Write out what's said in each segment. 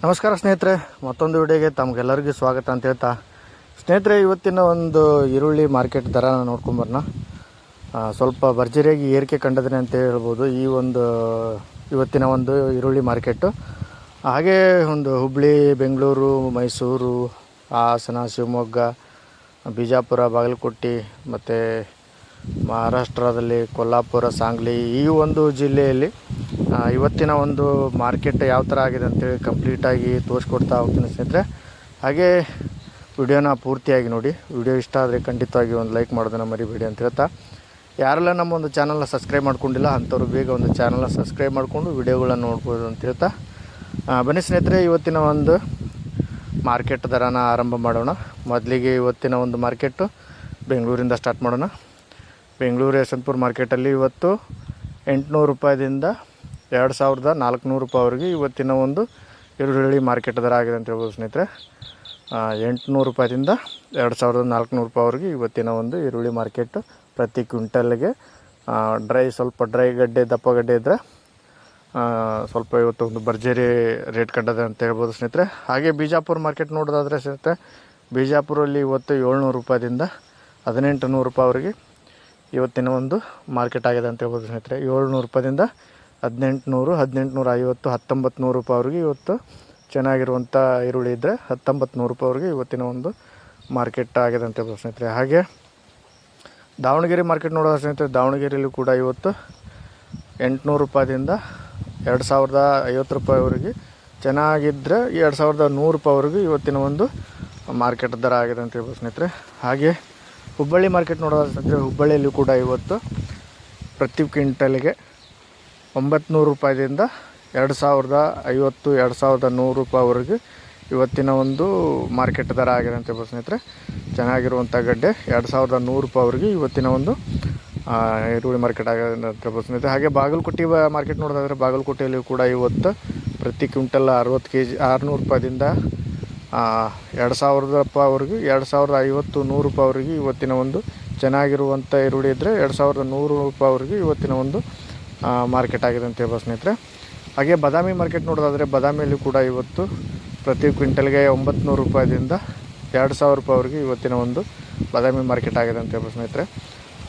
ನಮಸ್ಕಾರ ಸ್ನೇಹಿತರೆ ಮತ್ತೊಂದು ವಿಡಿಯೋಗೆ ತಮಗೆಲ್ಲರಿಗೂ ಸ್ವಾಗತ ಅಂತ ಹೇಳ್ತಾ ಸ್ನೇಹಿತರೆ ಇವತ್ತಿನ ಒಂದು ಈರುಳ್ಳಿ ಮಾರ್ಕೆಟ್ ದರನ ನೋಡ್ಕೊಂಬರೋಣ ಆ, ಸ್ವಲ್ಪ ಭರ್ಜರಿಯಾಗಿ ಏರಿಕೆ ಕಂಡದನೆ ಅಂತ ಹೇಳ್ಬೋದು ಈ ಒಂದು ಇವತ್ತಿನ ಒಂದು ಈರುಳ್ಳಿ ಮಾರ್ಕೆಟು. ಹಾಗೆ ಒಂದು ಹುಬ್ಬಳ್ಳಿ ಬೆಂಗಳೂರು ಮೈಸೂರು ಹಾಸನ ಶಿವಮೊಗ್ಗ ಬಿಜಾಪುರ ಬಾಗಲಕೋಟೆ ಮತ್ತು ಮಹಾರಾಷ್ಟ್ರದಲ್ಲಿ ಕೊಲ್ಲಾಪುರ ಸಾಂಗ್ಲಿ ಈ ಒಂದು ಜಿಲ್ಲೆಯಲ್ಲಿ ಇವತ್ತಿನ ಒಂದು ಮಾರ್ಕೆಟ್ ಯಾವ ಥರ ಆಗಿದೆ ಅಂತೇಳಿ ಕಂಪ್ಲೀಟಾಗಿ ತೋರಿಸ್ಕೊಡ್ತಾ ಹೋಗ್ತೀನಿ ಸ್ನೇಹಿತರೆ. ಹಾಗೆ ವಿಡಿಯೋನ ಪೂರ್ತಿಯಾಗಿ ನೋಡಿ. ವಿಡಿಯೋ ಇಷ್ಟ ಆದರೆ ಖಂಡಿತವಾಗಿ ಒಂದು ಲೈಕ್ ಮಾಡೋದನ್ನು ಮರಿಬೇಡಿ ಅಂತ ಹೇಳ್ತಾ. ಯಾರೆಲ್ಲ ನಮ್ಮ ಒಂದು ಚಾನಲ್ನ ಸಬ್ಸ್ಕ್ರೈಬ್ ಮಾಡ್ಕೊಂಡಿಲ್ಲ, ಅಂಥವ್ರು ಬೇಗ ಒಂದು ಚಾನಲ್ನ ಸಬ್ಸ್ಕ್ರೈಬ್ ಮಾಡಿಕೊಂಡು ವಿಡಿಯೋಗಳನ್ನು ನೋಡ್ಬೋದು ಅಂತ ಹೇಳ್ತಾ. ಬನ್ನಿ ಸ್ನೇಹಿತರೆ, ಇವತ್ತಿನ ಒಂದು ಮಾರ್ಕೆಟ್ ದರನ ಆರಂಭ ಮಾಡೋಣ. ಮೊದಲಿಗೆ ಇವತ್ತಿನ ಒಂದು ಮಾರ್ಕೆಟು ಬೆಂಗಳೂರಿಂದ ಸ್ಟಾರ್ಟ್ ಮಾಡೋಣ. ಬೆಂಗಳೂರು ಯಶವಂತಪುರ ಮಾರ್ಕೆಟಲ್ಲಿ ಇವತ್ತು ಎಂಟುನೂರು ರೂಪಾಯಿದಿಂದ ಎರಡು ಸಾವಿರದ ನಾಲ್ಕುನೂರು ಅವ್ರಿಗೆ ಇವತ್ತಿನ ಒಂದು ಈರುಳ್ಳಿ ಮಾರ್ಕೆಟ್ ದರ ಆಗಿದೆ ಅಂತ ಹೇಳ್ಬೋದು ಸ್ನೇಹಿತರೆ. ಎಂಟುನೂರು ರೂಪಾಯಿದಿಂದ ಎರಡು ಸಾವಿರದ ನಾಲ್ಕುನೂರು ಅವ್ರಿಗೆ ಇವತ್ತಿನ ಒಂದು ಈರುಳ್ಳಿ ಮಾರ್ಕೆಟ್ ಪ್ರತಿ ಕ್ವಿಂಟಲ್ಗೆ ಡ್ರೈ ಸ್ವಲ್ಪ ಡ್ರೈ ಗಡ್ಡೆ, ದಪ್ಪ ಗಡ್ಡೆ ಇದ್ದರೆ ಸ್ವಲ್ಪ ಇವತ್ತು ಒಂದು ಭರ್ಜರಿ ರೇಟ್ ಕಂಡದೆ ಅಂತ ಹೇಳ್ಬೋದು ಸ್ನೇಹಿತರೆ. ಹಾಗೆ ಬಿಜಾಪುರ ಮಾರ್ಕೆಟ್ ನೋಡೋದಾದರೆ ಸ್ನೇಹಿತರೆ ಬಿಜಾಪುರಲ್ಲಿ ಇವತ್ತು ಏಳ್ನೂರು ರೂಪಾಯಿದಿಂದ ಹದಿನೆಂಟು ನೂರು ರೂಪಾಯಿವರೆಗೆ ಇವತ್ತಿನ ಒಂದು ಮಾರ್ಕೆಟ್ ಆಗಿದೆ ಅಂತ ಹೇಳ್ಬೋದು ಸ್ನೇಹಿತರೆ. ಏಳ್ನೂರು ರೂಪಾಯಿಂದ ಹದಿನೆಂಟು ನೂರು ಹದಿನೆಂಟು ನೂರ ಐವತ್ತು ಹತ್ತೊಂಬತ್ತು ನೂರು ರೂಪಾಯಿವರೆಗೆ ಇವತ್ತು ಚೆನ್ನಾಗಿರುವಂಥ ಈರುಳ್ಳಿ ಇದ್ದರೆ ಹತ್ತೊಂಬತ್ತು ನೂರು ರೂಪಾಯಿವರೆಗೆ ಇವತ್ತಿನ ಒಂದು ಮಾರ್ಕೆಟ್ ಆಗಿದೆ ಅಂತ ಹೇಳ್ಬೋದು ಸ್ನೇಹಿತರೆ. ಹಾಗೆ ದಾವಣಗೆರೆ ಮಾರ್ಕೆಟ್ ನೋಡೋದ ಸ್ನೇಹಿತರೆ, ದಾವಣಗೆರೆಯಲ್ಲೂ ಕೂಡ ಇವತ್ತು ಎಂಟುನೂರು ರೂಪಾಯಿದಿಂದ ಎರಡು ಸಾವಿರದ ಐವತ್ತು ರೂಪಾಯಿವರೆಗೆ ಚೆನ್ನಾಗಿದ್ದರೆ ಎರಡು ಸಾವಿರದ ನೂರು ರೂಪಾಯಿವರೆಗೂ ಇವತ್ತಿನ ಒಂದು ಮಾರ್ಕೆಟ್ ದರ ಆಗಿದೆ ಅಂತ ಹೇಳ್ಬೋದು ಸ್ನೇಹಿತರೆ. ಹಾಗೆ ಹುಬ್ಬಳ್ಳಿ ಮಾರ್ಕೆಟ್ ನೋಡೋದು ಸ್ನೇಹಿತರೆ, ಹುಬ್ಬಳ್ಳಿಯಲ್ಲೂ ಕೂಡ ಇವತ್ತು ಪ್ರತಿ ಕ್ವಿಂಟಲ್ಗೆ ಒಂಬತ್ತು ರೂಪಾಯಿದಿಂದ ಎರಡು ಸಾವಿರದ ಐವತ್ತು ಎರಡು ಸಾವಿರದ ನೂರು ರೂಪಾಯಿವರೆಗೆ ಇವತ್ತಿನ ಒಂದು ಮಾರ್ಕೆಟ್ ದರ ಆಗಿದೆ ಅಂತ ಹೇಳ್ಬೋದು ಸ್ನೇಹಿತರೆ. ಚೆನ್ನಾಗಿರುವಂಥ ಗಡ್ಡೆ ಎರಡು ಸಾವಿರದ ನೂರು ರೂಪಾಯಿವರೆಗೆ ಇವತ್ತಿನ ಒಂದು ಈರುಳ್ಳಿ ಮಾರ್ಕೆಟ್ ಆಗಿದೆ ಅಂತ ಹೇಳ್ಬೋದು ಸ್ನೇಹಿತರೆ. ಹಾಗೆ ಬಾಗಲಕೋಟೆ ಮಾರ್ಕೆಟ್ ನೋಡೋದಾದರೆ ಬಾಗಲಕೋಟೆಯಲ್ಲಿ ಕೂಡ ಇವತ್ತು ಪ್ರತಿ ಕ್ವಿಂಟಲ್ ಅರವತ್ತು ಕೆ ಜಿ ಆರುನೂರು ರೂಪಾಯಿದಿಂದ ಆ, ಎರಡು ಸಾವಿರದ ರೂಪಾಯಿವರೆಗೂ ಎರಡು ಸಾವಿರದ ಐವತ್ತು ನೂರು ರೂಪಾಯಿವರೆಗೆ ಇವತ್ತಿನ ಒಂದು ಚೆನ್ನಾಗಿರುವಂಥ ಈರುಳ್ಳಿ ಇದ್ದರೆ ಎರಡು ಸಾವಿರದ ನೂರು ರೂಪಾಯಿವರೆಗೆ ಇವತ್ತಿನ ಒಂದು ಮಾರ್ಕೆಟ್ ಆಗಿದೆ ಅಂತ ಹೇಳ್ಬೋದು ಸ್ನೇಹಿತರೆ. ಹಾಗೆ ಬಾದಾಮಿ ಮಾರ್ಕೆಟ್ ನೋಡೋದಾದರೆ ಬಾದಾಮಿಯಲ್ಲಿ ಕೂಡ ಇವತ್ತು ಪ್ರತಿ ಕ್ವಿಂಟಲ್ಗೆ ಒಂಬತ್ತು ನೂರು ರೂಪಾಯಿದಿಂದ ಎರಡು ಸಾವಿರ ರೂಪಾಯಿವರೆಗೆ ಇವತ್ತಿನ ಒಂದು ಬಾದಾಮಿ ಮಾರ್ಕೆಟ್ ಆಗಿದೆ ಅಂತ ಹೇಳ್ಬೋದು ಸ್ನೇಹಿತರೆ.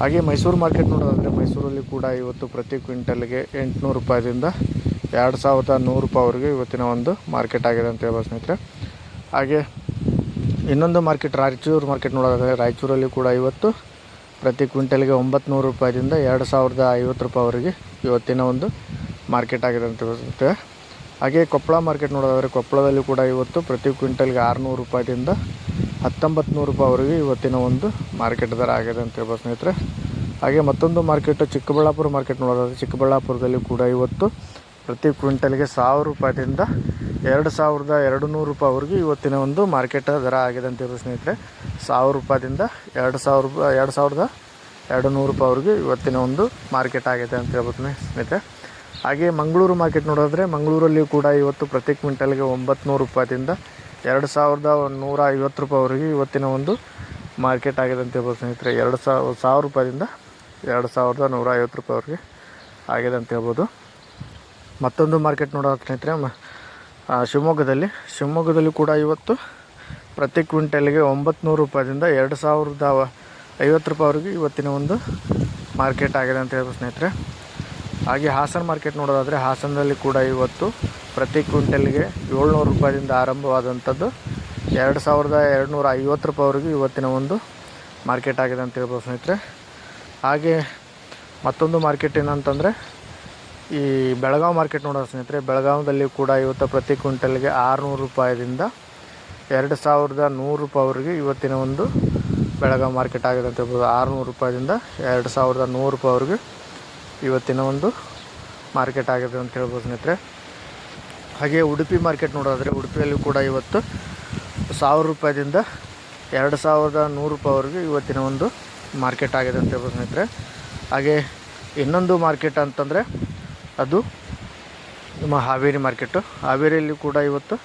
ಹಾಗೆ ಮೈಸೂರು ಮಾರ್ಕೆಟ್ ನೋಡೋದಾದರೆ ಮೈಸೂರಲ್ಲಿ ಕೂಡ ಇವತ್ತು ಪ್ರತಿ ಕ್ವಿಂಟಲ್ಗೆ ಎಂಟುನೂರು ರೂಪಾಯಿದಿಂದ ಎರಡು ಸಾವಿರದ ನೂರು ರೂಪಾಯಿವರೆಗೆ ಇವತ್ತಿನ ಒಂದು ಮಾರ್ಕೆಟ್ ಆಗಿದೆ ಅಂತ ಹೇಳ್ಬೋದು ಸ್ನೇಹಿತರೆ. ಹಾಗೆ ಇನ್ನೊಂದು ಮಾರ್ಕೆಟ್ ರಾಯಚೂರು ಮಾರ್ಕೆಟ್ ನೋಡೋದಾದರೆ ರಾಯಚೂರಲ್ಲಿ ಕೂಡ ಇವತ್ತು ಪ್ರತಿ ಕ್ವಿಂಟಲ್ಗೆ ಒಂಬತ್ತು ನೂರು ರೂಪಾಯಿದಿಂದ ಎರಡು ಸಾವಿರದ ಐವತ್ತು ರೂಪಾಯಿವರೆಗೆ ಇವತ್ತಿನ ಒಂದು ಮಾರ್ಕೆಟ್ ಆಗಿದೆ ಅಂತ ಹೇಳ್ಬೋದು ಹಾಗೆ ಕೊಪ್ಪಳ ಮಾರ್ಕೆಟ್ ನೋಡೋದಾದರೆ ಕೊಪ್ಪಳದಲ್ಲಿ ಕೂಡ ಇವತ್ತು ಪ್ರತಿ ಕ್ವಿಂಟಲ್ಗೆ ಆರುನೂರು ರೂಪಾಯಿದಿಂದ ಹತ್ತೊಂಬತ್ತು ನೂರು ರೂಪಾಯಿವರೆಗೆ ಇವತ್ತಿನ ಒಂದು ಮಾರ್ಕೆಟ್ ದರ ಆಗಿದೆ ಅಂತ ಹೇಳ್ಬೋದು ಸ್ನೇಹಿತರೆ. ಹಾಗೆ ಮತ್ತೊಂದು ಮಾರ್ಕೆಟು ಚಿಕ್ಕಬಳ್ಳಾಪುರ ಮಾರ್ಕೆಟ್ ನೋಡೋದಾದರೆ ಚಿಕ್ಕಬಳ್ಳಾಪುರದಲ್ಲಿ ಕೂಡ ಇವತ್ತು ಪ್ರತಿ ಕ್ವಿಂಟಲ್ಗೆ ಸಾವಿರ ರೂಪಾಯಿದಿಂದ ಎರಡು ಸಾವಿರದ ಎರಡು ನೂರು ರೂಪಾಯಿವರೆಗೂ ಇವತ್ತಿನ ಒಂದು ಮಾರ್ಕೆಟ್ ದರ ಆಗಿದೆ ಅಂತ ಹೇಳ್ಬೋದು ಸ್ನೇಹಿತರೆ, ಸಾವಿರ ರೂಪಾಯಿದಿಂದ ಎರಡು ಸಾವಿರ ರೂಪಾಯಿ ಎರಡು ಸಾವಿರದ ಎರಡು ನೂರು ರೂಪಾಯಿವರೆಗೂ ಇವತ್ತಿನ ಒಂದು ಮಾರ್ಕೆಟ್ ಆಗಿದೆ ಅಂತ ಹೇಳ್ಬೋದು ಸ್ನೇಹಿತರೆ. ಹಾಗೆ ಮಂಗಳೂರು ಮಾರ್ಕೆಟ್ ನೋಡೋದ್ರೆ ಮಂಗಳೂರಲ್ಲಿ ಕೂಡ ಇವತ್ತು ಪ್ರತಿ ಕ್ವಿಂಟಲ್ಗೆ ಒಂಬತ್ತು ನೂರು ರೂಪಾಯಿದಿಂದ ಎರಡು ಸಾವಿರದ ನೂರ ಐವತ್ತು ರೂಪಾಯಿವರೆಗೂ ಇವತ್ತಿನ ಒಂದು ಮಾರ್ಕೆಟ್ ಆಗಿದೆ ಅಂತ ಹೇಳ್ಬೋದು ಸ್ನೇಹಿತರೆ. ಎರಡು ಸಾವಿರ ಸಾವಿರ ರೂಪಾಯಿದಿಂದ ಎರಡು ಸಾವಿರದ ನೂರ ಐವತ್ತು ರೂಪಾಯಿವರೆಗೆ ಆಗಿದೆ ಅಂತ ಹೇಳ್ಬೋದು. ಮತ್ತೊಂದು ಮಾರ್ಕೆಟ್ ನೋಡೋ ಸ್ನೇಹಿತರೆ. ಶಿವಮೊಗ್ಗದಲ್ಲಿ. ಶಿವಮೊಗ್ಗದಲ್ಲಿ ಕೂಡ ಇವತ್ತು ಪ್ರತಿ ಕ್ವಿಂಟಲ್ಗೆ ಒಂಬತ್ತು ನೂರು ರೂಪಾಯಿದಿಂದ ಎರಡು ಸಾವಿರದ ಐವತ್ತು ರೂಪಾಯಿವರೆಗೆ ಇವತ್ತಿನ ಒಂದು ಮಾರ್ಕೆಟ್ ಆಗಿದೆ ಅಂತ ಹೇಳ್ಬೋದು ಸ್ನೇಹಿತರೆ. ಹಾಗೆ ಹಾಸನ ಮಾರ್ಕೆಟ್ ನೋಡೋದಾದರೆ ಹಾಸನದಲ್ಲಿ ಕೂಡ ಇವತ್ತು ಪ್ರತಿ ಕ್ವಿಂಟಲ್ಗೆ ಏಳ್ನೂರು ರೂಪಾಯಿದಿಂದ ಆರಂಭವಾದಂಥದ್ದು. ಎರಡು ಸಾವಿರದ ಎರಡು ನೂರ ಐವತ್ತು ರೂಪಾಯಿವರೆಗೂ ಇವತ್ತಿನ ಒಂದು ಮಾರ್ಕೆಟ್ ಆಗಿದೆ ಅಂತ ಹೇಳ್ಬೋದು ಸ್ನೇಹಿತರೆ. ಹಾಗೆ ಮತ್ತೊಂದು ಮಾರ್ಕೆಟ್ ಏನಂತಂದರೆ ಈ ಬೆಳಗಾವಿ ಮಾರ್ಕೆಟ್ ನೋಡೋ ಸ್ನೇಹಿತರೆ, ಬೆಳಗಾವಿದಲ್ಲಿ ಕೂಡ ಇವತ್ತು ಪ್ರತಿ ಕ್ವಿಂಟಲ್ಗೆ ಆರುನೂರು ರೂಪಾಯಿದಿಂದ ಎರಡು ಸಾವಿರದ ನೂರು ರೂಪಾಯಿವರೆಗೆ ಇವತ್ತಿನ ಒಂದು ಬೆಳಗಾವಿ ಮಾರ್ಕೆಟ್ ಆಗಿದೆ ಅಂತ ಹೇಳ್ಬೋದು. ಆರುನೂರು ರೂಪಾಯಿದಿಂದ ಎರಡು ಸಾವಿರದ ನೂರು ರೂಪಾಯಿವರೆಗೆ ಇವತ್ತಿನ ಒಂದು ಮಾರ್ಕೆಟ್ ಆಗಿದೆ ಅಂತ ಹೇಳ್ಬೋದು ಸ್ನೇಹಿತರೆ. ಹಾಗೆ ಉಡುಪಿ ಮಾರ್ಕೆಟ್ ನೋಡೋದಾದರೆ, ಉಡುಪಿಯಲ್ಲಿ ಕೂಡ ಇವತ್ತು ಸಾವಿರ ರೂಪಾಯಿದಿಂದ ಎರಡು ಸಾವಿರದ ನೂರು ರೂಪಾಯಿವರೆಗೆ ಇವತ್ತಿನ ಒಂದು ಮಾರ್ಕೆಟ್ ಆಗಿದೆ ಅಂತ ಹೇಳ್ಬೋದು ಸ್ನೇಹಿತರೆ. ಹಾಗೆ ಇನ್ನೊಂದು ಮಾರ್ಕೆಟ್ ಅಂತಂದರೆ ಅದು ನಮ್ಮ ಹಾವೇರಿ ಮಾರ್ಕೆಟು. ಹಾವೇರಿಯಲ್ಲಿ ಕೂಡ ಇವತ್ತು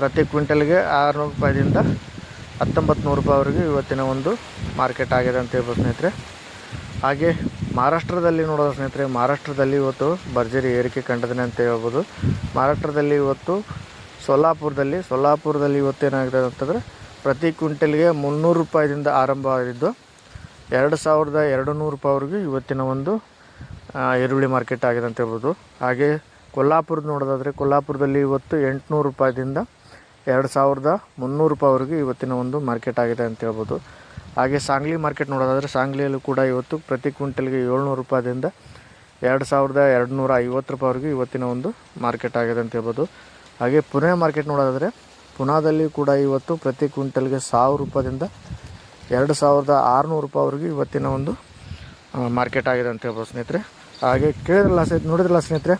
ಪ್ರತಿ ಕ್ವಿಂಟಲ್ಗೆ ಆರುನೂರು ರೂಪಾಯಿದಿಂದ ಹತ್ತೊಂಬತ್ತು ನೂರು ರೂಪಾಯಿವರೆಗೆ ಇವತ್ತಿನ ಒಂದು ಮಾರ್ಕೆಟ್ ಆಗಿದೆ ಅಂತ ಹೇಳ್ಬೋದು ಸ್ನೇಹಿತರೆ. ಹಾಗೆ ಮಹಾರಾಷ್ಟ್ರದಲ್ಲಿ ನೋಡೋದು ಸ್ನೇಹಿತರೆ. ಮಹಾರಾಷ್ಟ್ರದಲ್ಲಿ ಇವತ್ತು ಭರ್ಜರಿ ಏರಿಕೆ ಕಂಡಿದೆ ಅಂತ ಹೇಳ್ಬೋದು. ಮಹಾರಾಷ್ಟ್ರದಲ್ಲಿ ಇವತ್ತು ಸೊಲ್ಲಾಪುರದಲ್ಲಿ ಸೊಲ್ಲಾಪುರದಲ್ಲಿ ಇವತ್ತೇನಾಗಿದೆ ಅಂತಂದರೆ ಪ್ರತಿ ಕ್ವಿಂಟಲ್ಗೆ ಮುನ್ನೂರು ರೂಪಾಯಿದಿಂದ ಆರಂಭವಾಗಿದ್ದು, ಎರಡು ಸಾವಿರದ ಎರಡು ನೂರು ರೂಪಾಯಿವರೆಗೂ ಇವತ್ತಿನ ಒಂದು ಈರುಳ್ಳಿ ಮಾರ್ಕೆಟ್ ಆಗಿದೆ ಅಂತ ಹೇಳ್ಬೋದು. ಹಾಗೆ ಕೊಲ್ಲಾಪುರದ ನೋಡೋದಾದರೆ ಕೊಲ್ಲಾಪುರದಲ್ಲಿ ಇವತ್ತು ಎಂಟುನೂರು ರೂಪಾಯಿದಿಂದ ಎರಡು ಸಾವಿರದ ಮುನ್ನೂರು ರೂಪಾಯಿವರೆಗೂ ಇವತ್ತಿನ ಒಂದು ಮಾರ್ಕೆಟ್ ಆಗಿದೆ ಅಂತ ಹೇಳ್ಬೋದು. ಹಾಗೆ ಸಾಂಗ್ಲಿ ಮಾರ್ಕೆಟ್ ನೋಡೋದಾದರೆ ಸಾಂಗ್ಲಿಯಲ್ಲೂ ಕೂಡ ಇವತ್ತು ಪ್ರತಿ ಕ್ವಿಂಟಲ್ಗೆ ಏಳ್ನೂರು ರೂಪಾಯಿದಿಂದ ಎರಡು ಸಾವಿರದ ಎರಡು ನೂರ ಐವತ್ತು ರೂಪಾಯಿವರೆಗೂ ಇವತ್ತಿನ ಒಂದು ಮಾರ್ಕೆಟ್ ಆಗಿದೆ ಅಂತ ಹೇಳ್ಬೋದು. ಹಾಗೆ ಪುಣೆ ಮಾರ್ಕೆಟ್ ನೋಡೋದಾದರೆ ಪುನಾದಲ್ಲಿ ಕೂಡ ಇವತ್ತು ಪ್ರತಿ ಕ್ವಿಂಟಲ್ಗೆ ಸಾವಿರ ರೂಪಾಯಿಂದ ಎರಡು ಸಾವಿರದ ಆರುನೂರು ರೂಪಾಯಿವರೆಗೂ ಇವತ್ತಿನ ಒಂದು ಮಾರ್ಕೆಟ್ ಆಗಿದೆ ಅಂತ ಹೇಳ್ಬೋದು ಸ್ನೇಹಿತರೆ. ಹಾಗೆ ಕೇಳಿದ್ರಲ್ಲ ಸ್ನೇಹಿತರೆ, ನೋಡಿದ್ರಲ್ಲ ಸ್ನೇಹಿತರೆ,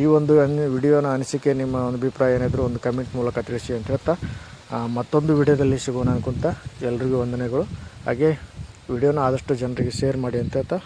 ಈ ಒಂದು ವಿಡಿಯೋನ ಅನಿಸಿಕೆ, ನಿಮ್ಮ ಒಂದು ಅಭಿಪ್ರಾಯ ಏನಾದರೂ ಒಂದು ಕಮೆಂಟ್ ಮೂಲಕ ತಿಳಿಸಿ ಅಂತ ಹೇಳ್ತಾ ಮತ್ತೊಂದು ವಿಡಿಯೋದಲ್ಲಿ ಸಿಗೋಣ ಅನ್ಕೊಂತ ಎಲ್ರಿಗೂ ವಂದನೆಗಳು. ಹಾಗೆ ವಿಡಿಯೋನ ಆದಷ್ಟು ಜನರಿಗೆ ಶೇರ್ ಮಾಡಿ ಅಂತ ಹೇಳ್ತಾ